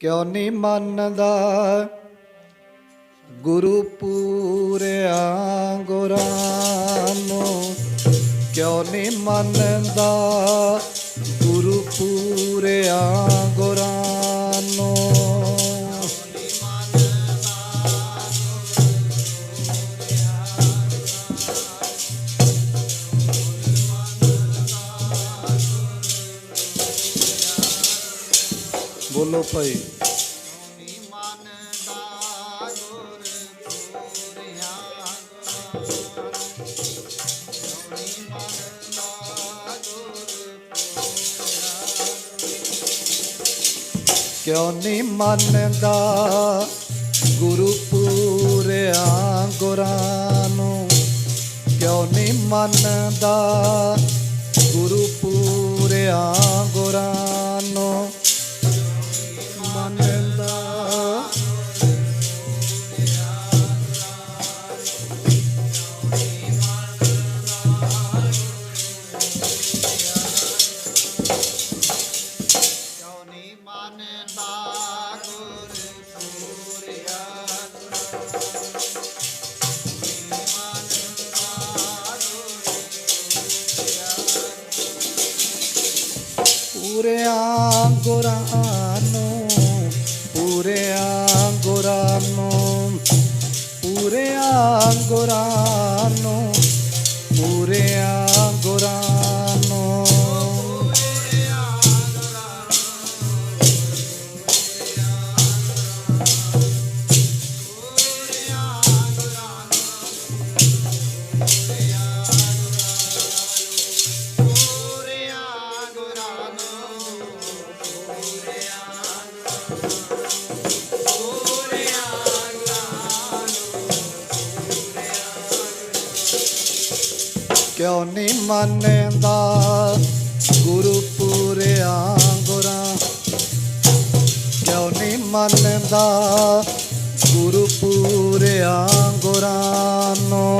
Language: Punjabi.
ਕਿਉ ਨਹੀਂ ਮੰਨਦਾ? ਗੁਰੂ ਪੂਰਿਆ ਗੁਰਾਂ ਨੂੰ ਕਿਉ ਨਹੀਂ ਮੰਨਦਾ? ਗੁਰੂ ਪੂਰਿਆ ਗੁਰਾਂ ਬੋਲੋ ਭਾਈ ਨੀ ਨਹੀਂ ਮੰਨਦਾ ਗੁਰੂ ਪੂਰਿਆ ਗੁਰਾਂ ਨੂੰ? ਕਿਉਂ ਨਹੀਂ ਮੰਨਦਾ ਗੁਰੂ ਪੂਰਿਆ ਪੂਰਿਆ ਗੁਰਾਂ ਨੂੰ ਪੂਰਿਆ ਗੁਰਾਂ ਨੂੰ ਪੂਰਿਆ ਗੁਰਾਂ ਕਿਉ ਨਹੀਂ ਮੰਨਦਾ? ਗੁਰੂ ਪੂਰਿਆ ਗੁਰਾਂ ਕਿਉ ਨਹੀਂ ਮੰਨਦਾ? ਗੁਰੂ ਪੂਰਿਆ ਗੁਰਾਂ ਨੂੰ